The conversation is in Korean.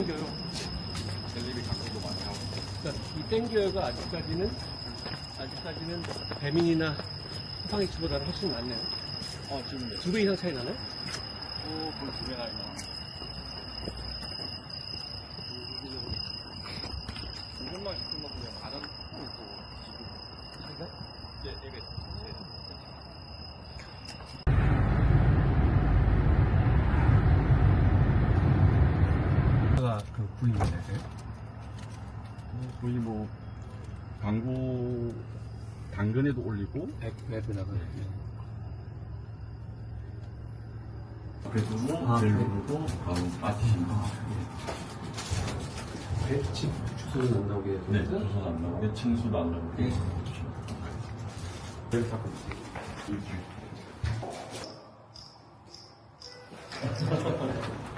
땡겨요. 셀리비 강도도 많이 하고. 그러니까 이 땡겨요가 아직까지는 아직까지는 배민이나 호팡이치보다는 훨씬 낫네요. 어, 지금 몇두배 이상 차이 나네? 초, 거의 두 배나 있나. 이것만 시킨 거 그냥 안 하고 있고, 지금. 차이가? 이제 이게, 제가 그 구입이 되세요? 거의 뭐, 당구, 당근에도 올리고, 백, 백에다가. 그래도 아, 벨로도 바로 빠지신다. 배치 주소는 안 나오게. 네, 조선 안 나오게, 층수도 안 나오게. 네. 자꾸